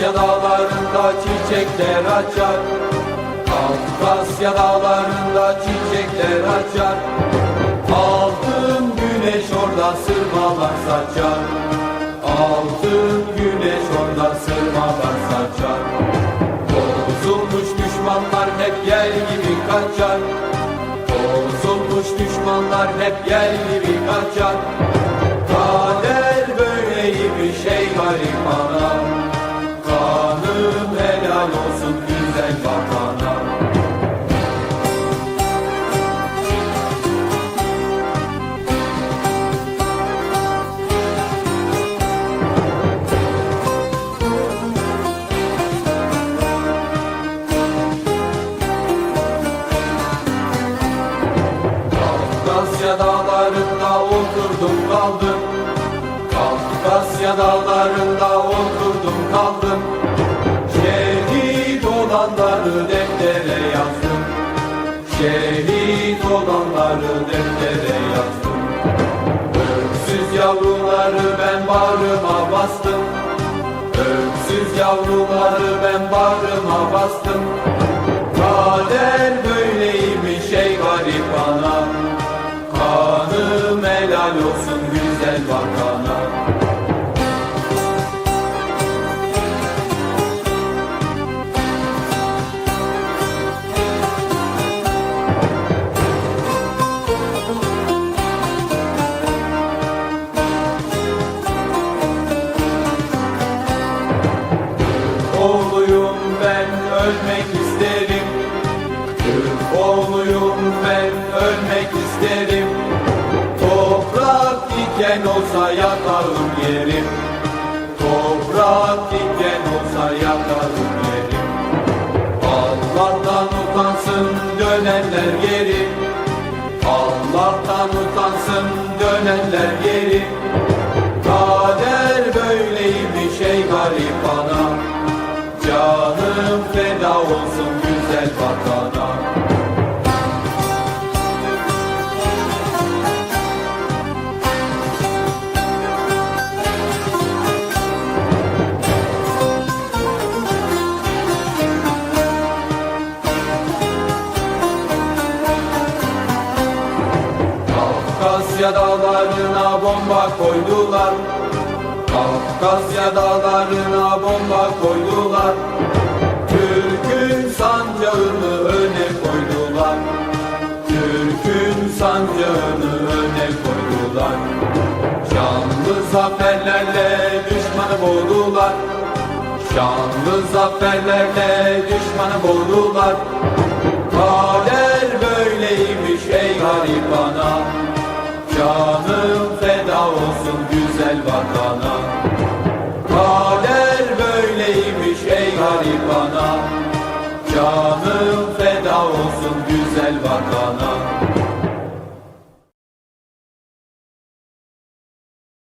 Kafkasya dağlarında çiçekler açar. Kafkasya dağlarında çiçekler açar. Altın güneş orada sırmalar saçar. Altın güneş orada sırmalar saçar. Bozulmuş düşmanlar hep yer gibi kaçar. Bozulmuş düşmanlar hep yer gibi kaçar. Kader böyleymiş ey garip anam helal olsun güzel vatana Kafkasya dağlarında oturdum kaldım. Kafkasya dağlarında oturdum kaldım olanları deftere yazdım. Şehit olanları deftere yazdım. Öksüz yavruları ben bağrıma bastım. Öksüz yavruları ben bağrıma bastım ölmek isterim. Türk oğluyum ben ölmek isterim. Toprak diken olsa yatarım yerim. Toprak diken olsa yatarım yerim. Allah'tan utansın dönenler geri. Allah'tan utansın dönenler geri. Kader böyleymiş ey garip ana Canım feda olsun güzel vatana dağlarına bomba koydular. Kafkasya dağlarına bomba koydular Türk'ün sancağını öne koydular. Şanlı zaferlerle düşmanı boğdular. Şanlı zaferlerle düşmanı boğdular. Kader böyleymiş ey garip ana. Canım feda olsun güzel vatana. Kader böyleymiş ey garip ana. Canım vatana